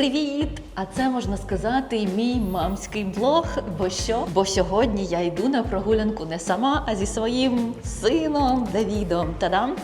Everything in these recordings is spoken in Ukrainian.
Привіт! А це можна сказати мій мамський блог. Бо що? Бо сьогодні я йду на прогулянку не сама, а зі своїм сином Давідом. Та-дам!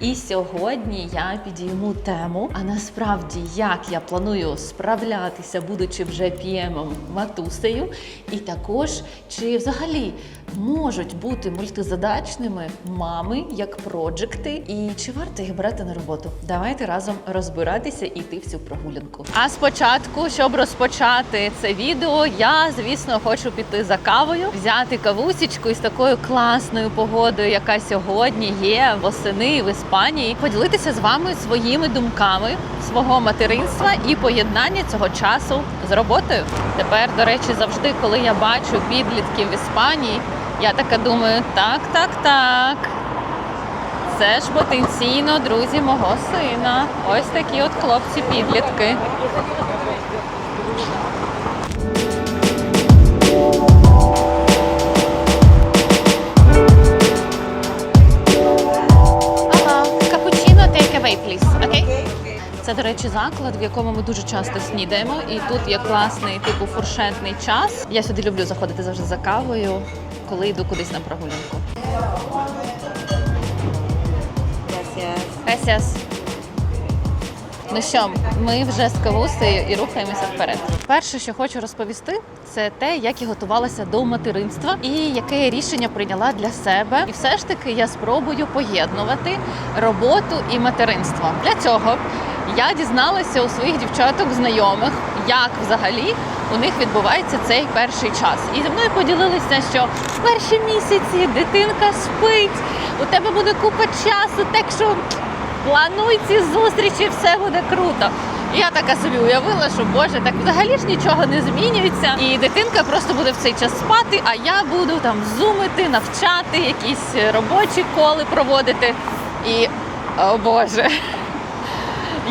І сьогодні я підійму тему. А насправді, як я планую справлятися, будучи вже п'ємом матусею, і також чи взагалі можуть бути мультизадачними мами як проджекти, і чи варто їх брати на роботу? Давайте разом розбиратися і йти в цю прогулянку. А спочатку, щоб розпочати це відео, я звісно хочу піти за кавою, взяти кавусічку із такою класною погодою, яка сьогодні є восени в Іспанії, поділитися з вами своїми думками свого материнства і поєднання цього часу з роботою. Тепер, до речі, завжди, коли я бачу підлітків в Іспанії, я така думаю: так, так, так. Це ж потенційно друзі мого сина. Ось такі от хлопці-підлітки. Це, до речі, заклад, в якому ми дуже часто снідаємо. І тут є класний, типу, фуршетний час. Я сюди люблю заходити завжди за кавою, коли йду кудись на прогулянку. Gracias. Ну що, ми вже з кавусею і рухаємося вперед. Перше, що хочу розповісти, це те, як я готувалася до материнства і яке рішення прийняла для себе. І все ж таки я спробую поєднувати роботу і материнство. Для цього я дізналася у своїх дівчаток знайомих, як взагалі у них відбувається цей перший час. І зі мною поділилися, що в перші місяці дитинка спить, у тебе буде купа часу, так що плануй ці зустрічі, все буде круто. Я така собі уявила, що боже, так взагалі ж нічого не змінюється, і дитинка просто буде в цей час спати, а я буду там зумити, навчати, якісь робочі коли проводити. І о Боже.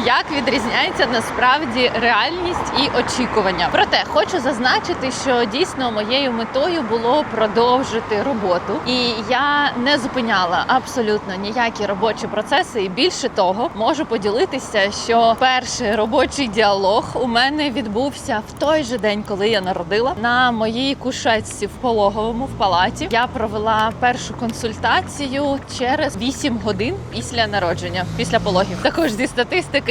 Як відрізняється насправді реальність і очікування? Проте хочу зазначити, що дійсно моєю метою було продовжити роботу, і я не зупиняла абсолютно ніякі робочі процеси. І більше того, можу поділитися, що перший робочий діалог у мене відбувся в той же день, коли я народила на моїй кушетці в пологовому в палаті. Я провела першу консультацію через 8 годин після народження, після пологів. Також зі статистики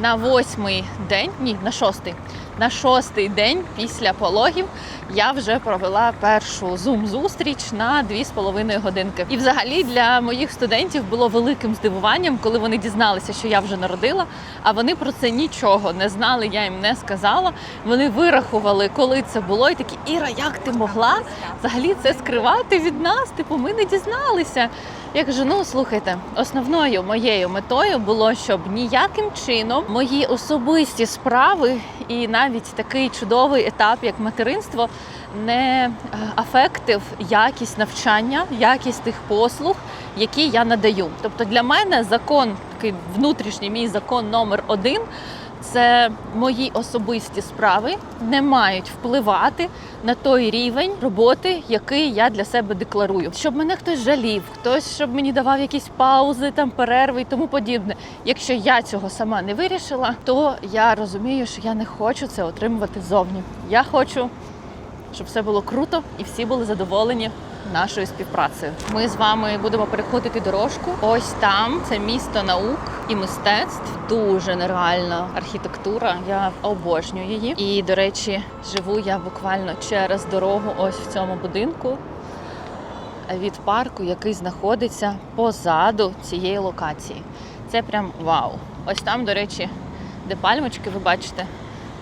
на восьмий день, ні, на шостий. На шостий день після пологів я вже провела першу зум-зустріч на 2,5 годинки. І взагалі для моїх студентів було великим здивуванням, коли вони дізналися, що я вже народила. А вони про це нічого не знали, я їм не сказала. Вони вирахували, коли це було, і такі Іра, як ти могла взагалі це скривати від нас? Типу, ми не дізналися. Я кажу, ну слухайте, основною моєю метою було, щоб ніяким чином мої особисті справи і навіть такий чудовий етап, як материнство, не е, афектив якість навчання, якість тих послуг, які я надаю. Тобто для мене закон, такий внутрішній мій закон номер один. Це мої особисті справи не мають впливати на той рівень роботи, який я для себе декларую. Щоб мене хтось жалів, хтось щоб мені давав якісь паузи, там перерви і тому подібне. Якщо я цього сама не вирішила, то я розумію, що я не хочу це отримувати ззовні. Я хочу, щоб все було круто і всі були задоволені нашою співпрацею. Ми з вами будемо переходити дорожку. Ось там це місто наук і мистецтв. Дуже нереальна архітектура. Я обожнюю її. І до речі, живу я буквально через дорогу, ось в цьому будинку. Від парку, який знаходиться позаду цієї локації. Це прям вау. Ось там, до речі, де пальмочки, ви бачите,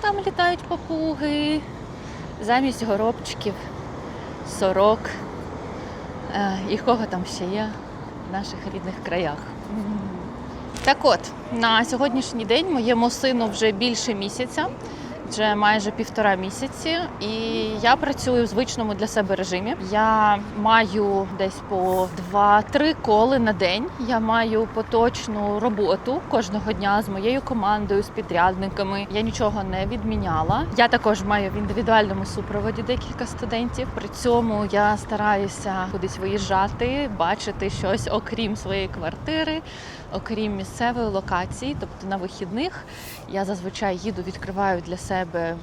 там літають папуги, замість горобчиків, сорок. Е, І кого там ще є в наших рідних краях. Так от, на сьогоднішній день моєму сину вже більше місяця, вже майже півтора місяці, і я працюю в звичному для себе режимі. Я маю десь по 2-3 коли на день. Я маю поточну роботу кожного дня з моєю командою, з підрядниками. Я нічого не відміняла. Я також маю в індивідуальному супроводі декілька студентів. При цьому я стараюся кудись виїжджати, бачити щось окрім своєї квартири, окрім місцевої локації, тобто на вихідних. Я зазвичай їду, відкриваю для себе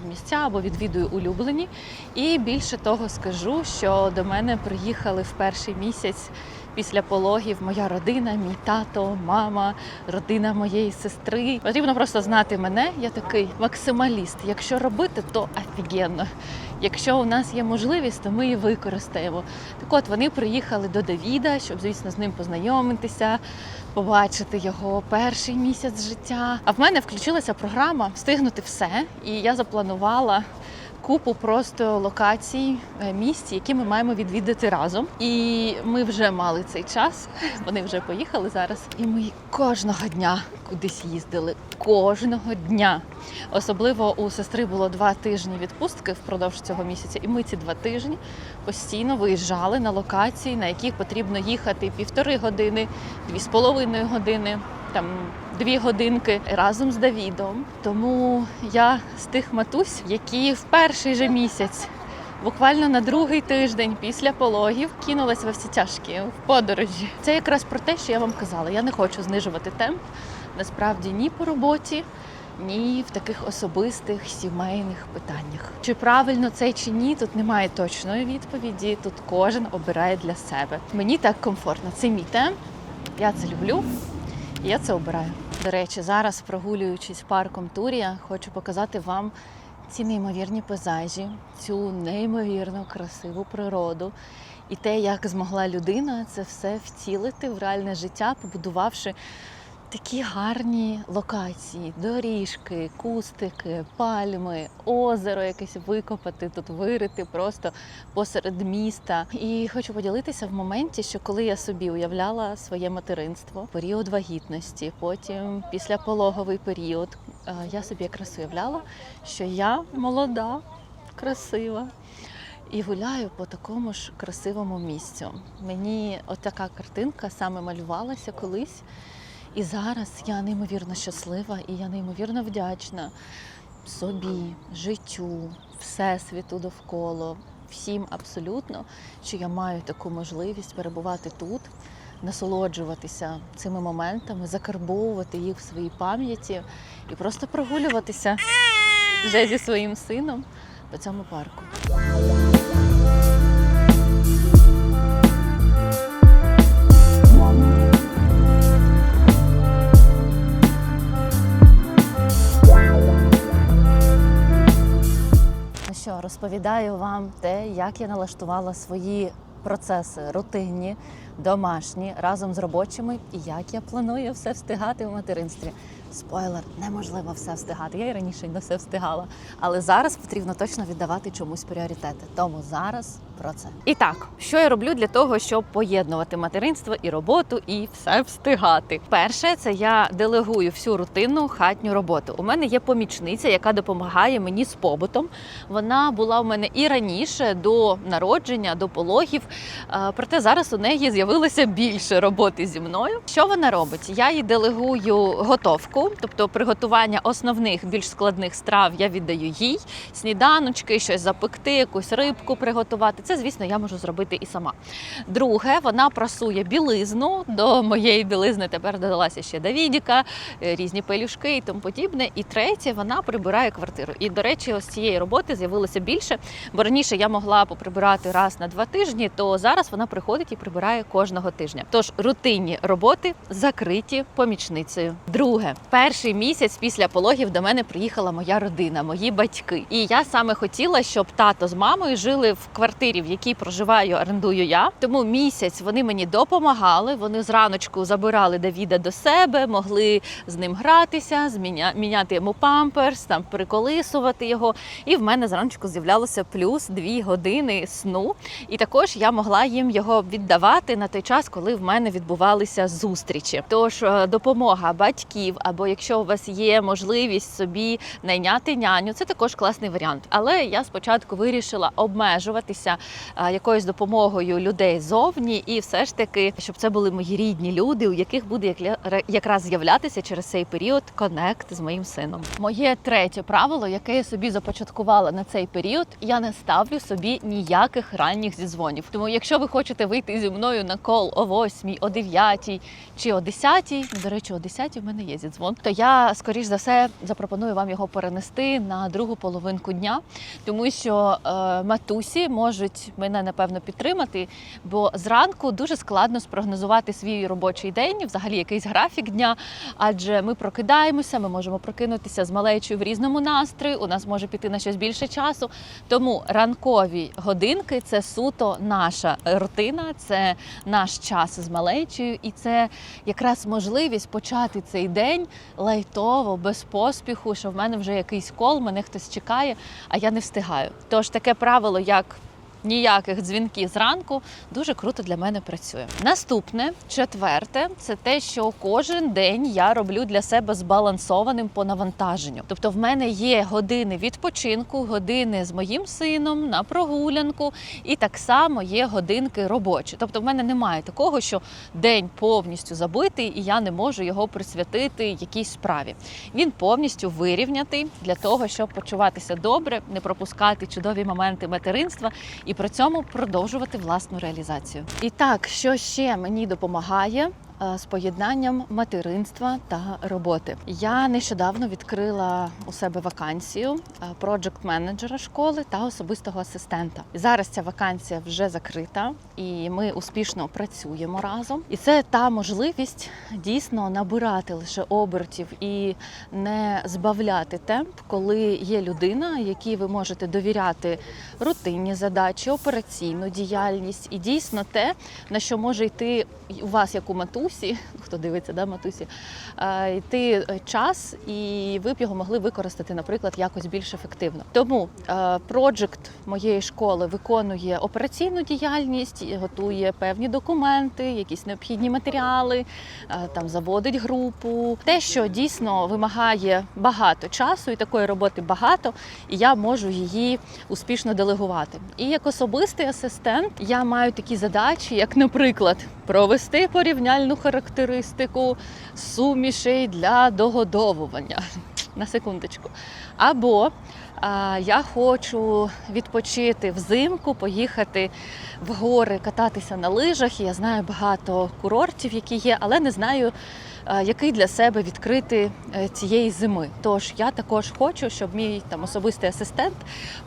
місця або відвідую улюблені. І більше того скажу, що до мене приїхали в перший місяць після пологів моя родина, мій тато, мама, родина моєї сестри. Потрібно просто знати мене. Я такий максималіст. Якщо робити, то офігенно. Якщо у нас є можливість, то ми її використаємо. Так от вони приїхали до Давіда, щоб, звісно, з ним познайомитися, побачити його перший місяць життя. А в мене включилася програма встигнути все, і я запланувала. Купу просто локацій, е, місць, які ми маємо відвідати разом. І ми вже мали цей час. Вони вже поїхали зараз. І ми кожного дня кудись їздили. Кожного дня. Особливо у сестри було два тижні відпустки впродовж цього місяця, і ми ці два тижні постійно виїжджали на локації, на яких потрібно їхати півтори години, дві з половиною години, там дві годинки разом з Давідом. Тому я з тих матусь, які в перший же місяць. Буквально на другий тиждень після пологів кинулась во всі тяжкі в подорожі. Це якраз про те, що я вам казала. Я не хочу знижувати темп. Насправді ні по роботі, ні в таких особистих сімейних питаннях. Чи правильно це чи ні, тут немає точної відповіді. Тут кожен обирає для себе. Мені так комфортно. Це мій темп. Я це люблю. Я це обираю. До речі, зараз прогулюючись парком Турія, хочу показати вам ці неймовірні пейзажі, цю неймовірно красиву природу і те, як змогла людина це все втілити в реальне життя, побудувавши такі гарні локації, доріжки, кустики, пальми, озеро якесь викопати, тут вирити просто посеред міста. І хочу поділитися в моменті, що коли я собі уявляла своє материнство, період вагітності, потім післяпологовий період, е, я собі якраз уявляла, що я молода, красива. І гуляю по такому ж красивому місцю. Мені отака картинка саме малювалася колись. І зараз я неймовірно щаслива і я неймовірно вдячна собі, життю, всесвіту довкола, всім абсолютно, що я маю таку можливість перебувати тут, насолоджуватися цими моментами, закарбовувати їх в своїй пам'яті і просто прогулюватися вже зі своїм сином по цьому парку. Розповідаю вам те, як я налаштувала свої процеси рутинні, домашні разом з робочими, і як я планую все встигати в материнстві. Спойлер, неможливо все встигати. Я і раніше не все встигала. Але зараз потрібно точно віддавати чомусь пріоритети. Тому зараз про це. І так, що я роблю для того, щоб поєднувати материнство і роботу, і все встигати. Перше, це я делегую всю рутинну хатню роботу. У мене є помічниця, яка допомагає мені з побутом. Вона була у мене і раніше до народження, до пологів. Е, Проте зараз у неї з'явилося більше роботи зі мною. Що вона робить? Я їй делегую готовку, тобто приготування основних більш складних страв я віддаю їй. Сніданочки, щось запекти, якусь рибку приготувати. Це, звісно, я можу зробити і сама. Друге, вона прасує білизну. До моєї білизни тепер додалася ще Давідіка, е, різні пелюшки і тому подібне. І третє, вона прибирає квартиру. І, до речі, ось цієї роботи з'явилося більше. Бо раніше я могла поприбирати раз на два тижні, то зараз вона приходить і прибирає кожного тижня. Тож рутинні роботи закриті помічницею. Друге, перший місяць після пологів до мене приїхала моя родина, мої батьки. І я саме хотіла, щоб тато з мамою жили в квартирі, в якій проживаю, орендую я. Тому місяць вони мені допомагали. Вони зраночку забирали Давіда до себе, могли з ним гратися, зміня... міняти йому памперс, там переколисувати його. І в мене зраночку з'являлося плюс дві години сну. І також я могла їм його віддавати на той час, коли в мене відбувалися зустрічі. Тож е, допомога батьків, або якщо у вас є можливість собі найняти няню, це також класний варіант. Але я спочатку вирішила обмежуватися якоюсь допомогою людей зовні, і все ж таки, щоб це були мої рідні люди, у яких буде як- якраз з'являтися через цей період конект з моїм сином. Моє третє правило, яке я собі започаткувала на цей період, я не ставлю собі ніяких ранніх зідзвонів. Тому, якщо ви хочете вийти зі мною на кол о 8, о 9 чи о 10, ну, до речі, о 10 в мене є зідзвон, то я скоріш за все запропоную вам його перенести на другу половинку дня, тому що е, матусі можуть мене напевно підтримати, бо зранку дуже складно спрогнозувати свій робочий день, взагалі якийсь графік дня. Адже ми прокидаємося, ми можемо прокинутися з малечою в різному настрої. У нас може піти на щось більше часу. Тому ранкові годинки це суто наша рутина, це наш час з малечою, і це якраз можливість почати цей день лайтово, без поспіху, що в мене вже якийсь кол, мене хтось чекає, а я не встигаю. Тож таке правило, як ніяких дзвінків зранку, дуже круто для мене працює. Наступне, четверте, це те, що кожен день я роблю для себе збалансованим по навантаженню. Тобто, в мене є години відпочинку, години з моїм сином на прогулянку, і так само є годинки робочі. Тобто, в мене немає такого, що день повністю забитий, і я не можу його присвятити якійсь справі. Він повністю вирівнятий для того, щоб почуватися добре, не пропускати чудові моменти материнства і при цьому продовжувати власну реалізацію. І так, що ще мені допомагає? Е, З поєднанням материнства та роботи я нещодавно відкрила у себе вакансію проджект менеджера школи та особистого асистента. Зараз ця вакансія вже закрита, і ми успішно працюємо разом. І це та можливість дійсно набирати лише обертів і не збавляти темп, коли є людина, якій ви можете довіряти рутинні задачі, операційну діяльність і дійсно те, на що може йти у вас, як у матусі, хто дивиться, да, матусі, е, йти час, і ви б його могли використати, наприклад, якось більш ефективно. Тому е, проджект моєї школи виконує операційну діяльність, готує певні документи, якісь необхідні матеріали, е, там заводить групу. Те, що дійсно вимагає багато часу, і такої роботи багато, і я можу її успішно делегувати. І як особистий асистент я маю такі задачі, як, наприклад, провести порівняльну характеристику сумішей для догодовування. На секундочку. Або а, я хочу відпочити взимку, поїхати в гори, кататися на лижах. Я знаю багато курортів, які є, але не знаю, який для себе відкрити е, цієї зими. Тож я також хочу, щоб мій там особистий асистент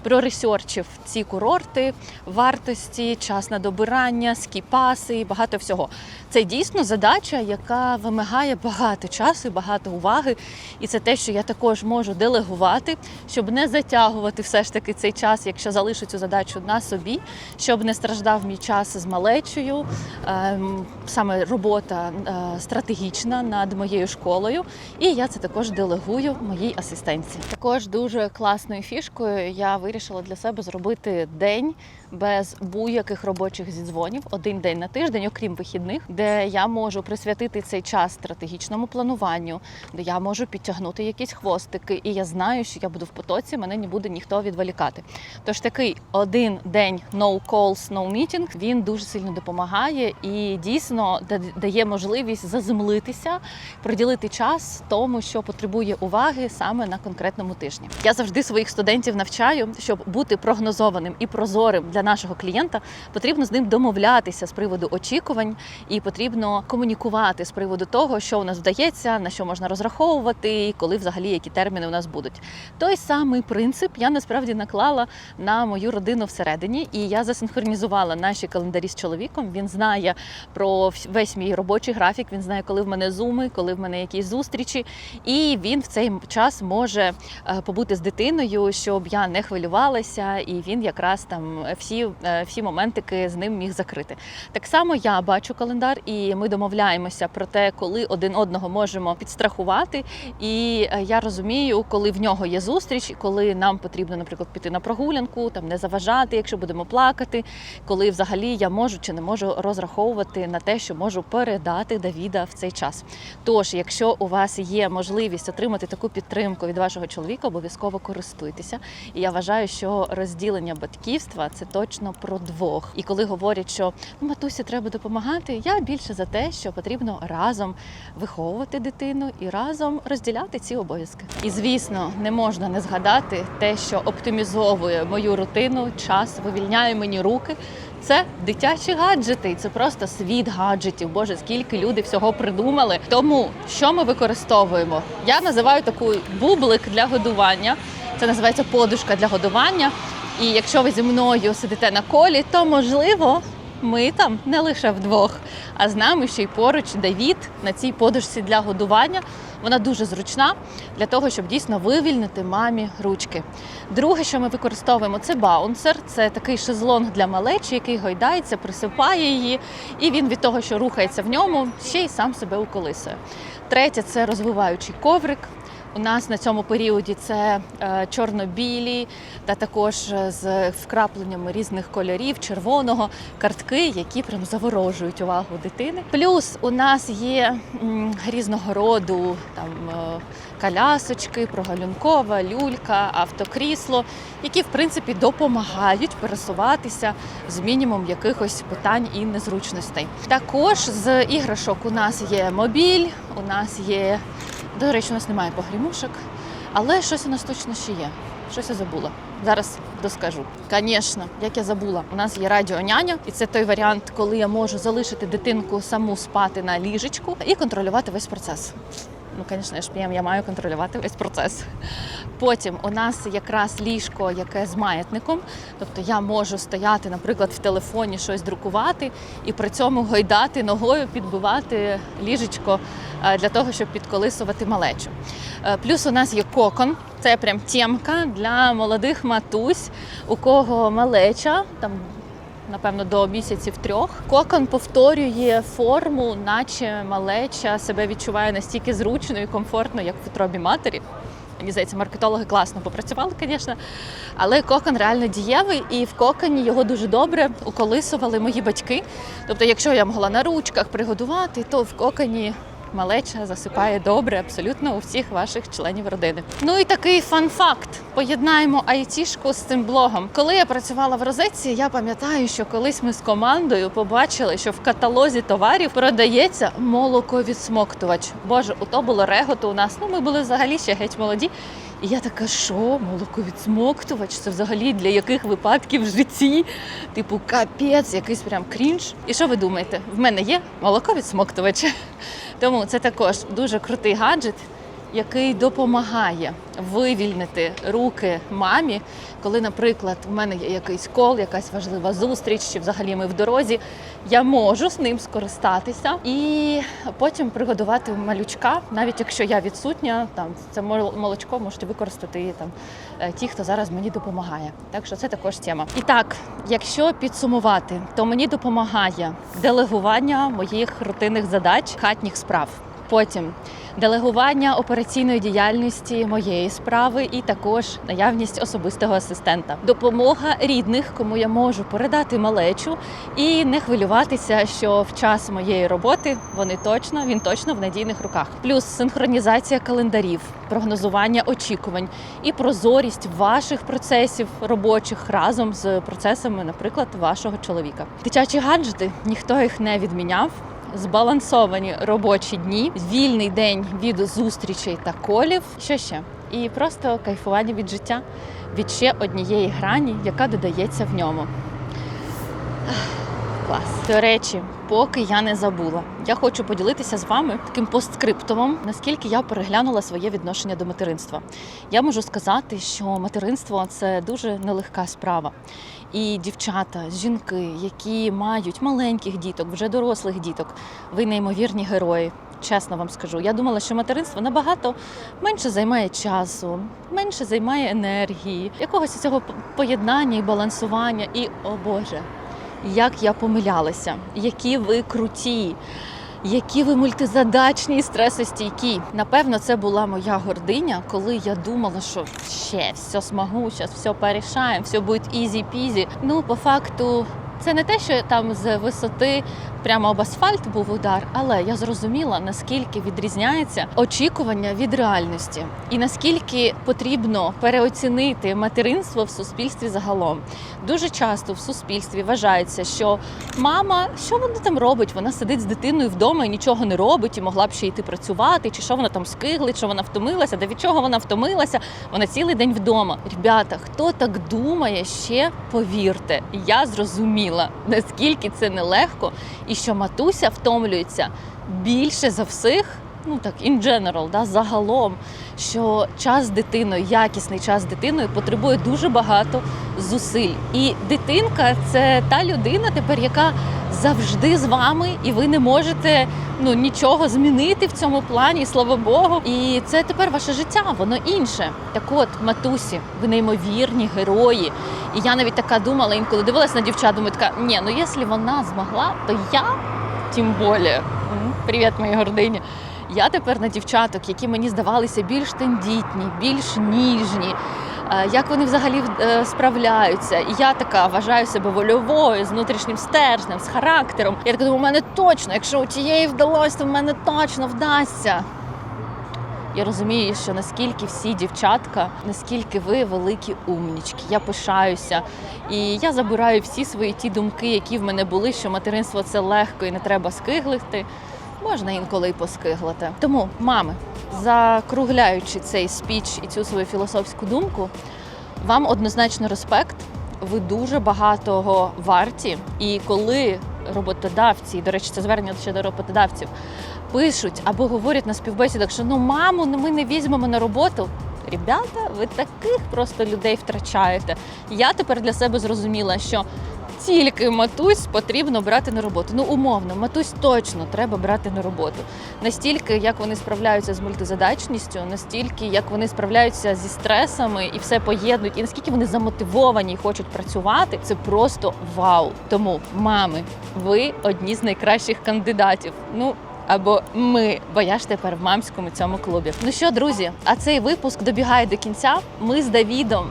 проресерчив ці курорти, вартості, час на добирання, скіпаси і багато всього. Це дійсно задача, яка вимагає багато часу, і багато уваги. І це те, що я також можу делегувати, щоб не затягувати все ж таки цей час, якщо залишу цю задачу на собі, щоб не страждав мій час з малечою. Ем, Саме робота е, стратегічна над моєю школою. І я це також делегую моїй асистенці. Також дуже класною фішкою я вирішила для себе зробити день без будь-яких робочих зідзвонів, один день на тиждень, окрім вихідних, де я можу присвятити цей час стратегічному плануванню, де я можу підтягнути якісь хвостики, і я знаю, що я буду в потоці, мене не буде ніхто відволікати. Тож такий один день no calls, no meeting, він дуже сильно допомагає і дійсно дає можливість заземлитися, приділити час тому, що потребує уваги саме на конкретному тижні. Я завжди своїх студентів навчаю, щоб бути прогнозованим і прозорим для нашого клієнта, потрібно з ним домовлятися з приводу очікувань, і потрібно комунікувати з приводу того, що у нас вдається, на що можна розраховувати, і коли взагалі які терміни у нас будуть. Той самий принцип я насправді наклала на мою родину всередині, і я засинхронізувала наші календарі з чоловіком. Він знає про весь мій робочий графік. Він знає, коли в мене зуми, коли в мене якісь зустрічі, і він в цей час може е, побути з дитиною, щоб я не хвилювалася, і він якраз там всі, е, всі моментики з ним міг закрити. Так само я бачу календар, і ми домовляємося про те, коли один одного можемо підстрахувати. І е, я розумію, коли в нього є зустріч, коли нам потрібно, наприклад, піти на прогулянку, там не заважати, якщо будемо плакати, коли взагалі я можу чи не можу розраховувати на те, що можу передати Давіда в цей час. Тож, якщо у вас є можливість отримати таку підтримку від вашого чоловіка, обов'язково користуйтеся. І я вважаю, що розділення батьківства це точно про двох. І коли говорять, що ну, матусі треба допомагати, я більше за те, що потрібно разом виховувати дитину і разом розділяти ці обов'язки. І звісно, не можна не згадати те, що оптимізовує мою рутину, час вивільняє мені руки. Це дитячі гаджети, це просто світ гаджетів. Боже, скільки люди всього придумали. Тому що ми використовуємо? Я називаю таку бублик для годування. Це називається подушка для годування. І якщо ви зі мною сидите на колі, то можливо ми там не лише вдвох, а з нами ще й поруч Давід на цій подушці для годування. Вона дуже зручна для того, щоб дійсно вивільнити мамі ручки. Друге, що ми використовуємо, це баунсер. Це такий шезлонг для малечі, який гойдається, присипає її, і він від того, що рухається в ньому, ще й сам себе уколисує. Третє це розвиваючий коврик. У нас на цьому періоді це е, чорно-білі та також е, з вкрапленнями різних кольорів, червоного картки, які прям заворожують увагу дитини. Плюс у нас є різного роду там е, колясочки, прогалюнкова, люлька, автокрісло, які в принципі допомагають пересуватися з мінімум якихось питань і незручностей. Також з іграшок у нас є мобіль, у нас є до речі, у нас немає погрімушок, але щось у нас точно ще є. Щось я забула. Зараз доскажу. Звісно, як я забула, у нас є радіоняня, і це той варіант, коли я можу залишити дитинку саму спати на ліжечку і контролювати весь процес. Ну, звісно, я ж я маю контролювати весь процес. Потім у нас якраз ліжко, яке з маятником. Тобто я можу стояти, наприклад, в телефоні щось друкувати і при цьому гойдати ногою, підбивати ліжечко е, для того, щоб підколисувати малечу. Е, Плюс у нас є кокон. Це прям тємка для молодих матусь, у кого малеча там напевно, до місяців трьох. Кокон повторює форму, наче малеча себе відчуває настільки зручно і комфортно, як в утробі матері. Мені здається, маркетологи класно попрацювали, звісно. Але кокон реально дієвий, і в коконі його дуже добре уколисували мої батьки. Тобто, якщо я могла на ручках пригодувати, то в коконі малеча засипає добре абсолютно у всіх ваших членів родини. Ну і такий фан-факт. Поєднаємо айтішку з цим блогом. Коли я працювала в розетці, я пам'ятаю, що колись ми з командою побачили, що в каталозі товарів продається молоковідсмоктувач. Боже, ото було реготу у нас. Ну ми були взагалі ще геть молоді. І я така, що молоковідсмоктувач? Це взагалі для яких випадків в житті? Типу, капець, якийсь прям крінж. І що ви думаєте? В мене є молоковідсмоктувач. Тому це також дуже крутий гаджет, який допомагає вивільнити руки мамі, коли, наприклад, в мене є якийсь кол, якась важлива зустріч, чи взагалі ми в дорозі. Я можу з ним скористатися і потім пригодувати малючка, навіть якщо я відсутня, там це мол- молочко можете використати там е, ті, хто зараз мені допомагає. Так що це також тема. І так, якщо підсумувати, то мені допомагає делегування моїх рутинних задач, хатніх справ. Потім делегування операційної діяльності моєї справи і також наявність особистого асистента, допомога рідних, кому я можу передати малечу і не хвилюватися, що в час моєї роботи вони точно він точно в надійних руках. Плюс синхронізація календарів, прогнозування очікувань і прозорість ваших процесів робочих разом з процесами, наприклад, вашого чоловіка. Дитячі гаджети ніхто їх не відміняв збалансовані робочі дні, вільний день від зустрічей та колів. Що ще? І просто кайфування від життя, від ще однієї грані, яка додається в ньому. Клас. До речі, поки я не забула, я хочу поділитися з вами таким постскриптумом, наскільки я переглянула своє відношення до материнства. Я можу сказати, що материнство це дуже нелегка справа. І дівчата, жінки, які мають маленьких діток, вже дорослих діток, ви неймовірні герої. Чесно вам скажу, я думала, що материнство набагато менше займає часу, менше займає енергії, якогось цього поєднання і балансування. І о Боже, як я помилялася, які ви круті, які ви мультизадачні і стресостійкі. Напевно, це була моя гординя, коли я думала, що ще все смогу, зараз все порішаємо, все буде ізі-пізі. Ну, по факту. Це не те, що там з висоти прямо об асфальт був удар, але я зрозуміла, наскільки відрізняється очікування від реальності, і наскільки потрібно переоцінити материнство в суспільстві загалом. Дуже часто в суспільстві вважається, що мама, що вона там робить? Вона сидить з дитиною вдома і нічого не робить, і могла б ще йти працювати, чи що вона там скиглить, що вона втомилася, да від чого вона втомилася? Вона цілий день вдома. Ребята, хто так думає, ще повірте, я зрозуміла, наскільки це нелегко, і що матуся втомлюється більше за всіх. Ну так, in general, да, загалом, що час з дитиною, якісний час з дитиною потребує дуже багато зусиль. І дитинка це та людина тепер, яка завжди з вами, і ви не можете ну нічого змінити в цьому плані, слава Богу. І це тепер ваше життя, воно інше. Так от, матусі, ви неймовірні герої. І я навіть така думала, інколи дивилась на дівчат, думаю, така, ні, ну якщо вона змогла, то я тим більше. Привіт, мої гордині. Я тепер на дівчаток, які мені здавалися більш тендітні, більш ніжні. е, Як вони взагалі е, справляються? І я така вважаю себе вольовою, з внутрішнім стержнем, з характером. Я така думаю, у мене точно, якщо у тієї вдалося, то в мене точно вдасться. Я розумію, що наскільки всі дівчатка, наскільки ви великі умнічки. Я пишаюся. І я забираю всі свої ті думки, які в мене були, що материнство це легко і не треба скиглити. Можна інколи й поскиглити. Тому, мами, закругляючи цей спіч і цю свою філософську думку, вам однозначно респект. Ви дуже багатого варті. І коли роботодавці, до речі, це звернення ще до роботодавців, пишуть або говорять на співбесідах, що ну маму ну, ми не візьмемо на роботу. Ребята, ви таких просто людей втрачаєте. Я тепер для себе зрозуміла, що тільки матусь потрібно брати на роботу. Ну, умовно, матусь точно треба брати на роботу. Настільки, як вони справляються з мультизадачністю, настільки, як вони справляються зі стресами і все поєднують, і наскільки вони замотивовані і хочуть працювати, це просто вау. Тому, мами, ви одні з найкращих кандидатів. Ну, або ми, бо я ж тепер в мамському цьому клубі. Ну що, друзі, а цей випуск добігає до кінця. Ми з Давідом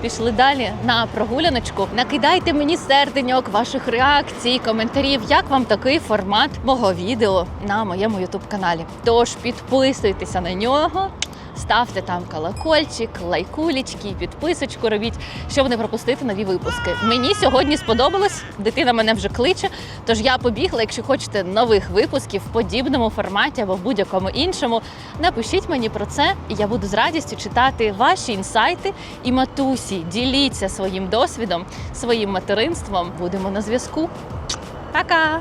пішли далі на прогуляночку. Накидайте мені серденьок ваших реакцій, коментарів, як вам такий формат мого відео на моєму ютуб каналі. Тож підписуйтеся на нього. Ставте там колокольчик, лайкулечки, підписочку робіть, щоб не пропустити нові випуски. Мені сьогодні сподобалось. Дитина мене вже кличе. Тож я побігла. Якщо хочете нових випусків в подібному форматі або в будь-якому іншому, напишіть мені про це, і я буду з радістю читати ваші інсайти і матусі. Діліться своїм досвідом, своїм материнством. Будемо на зв'язку. Пока!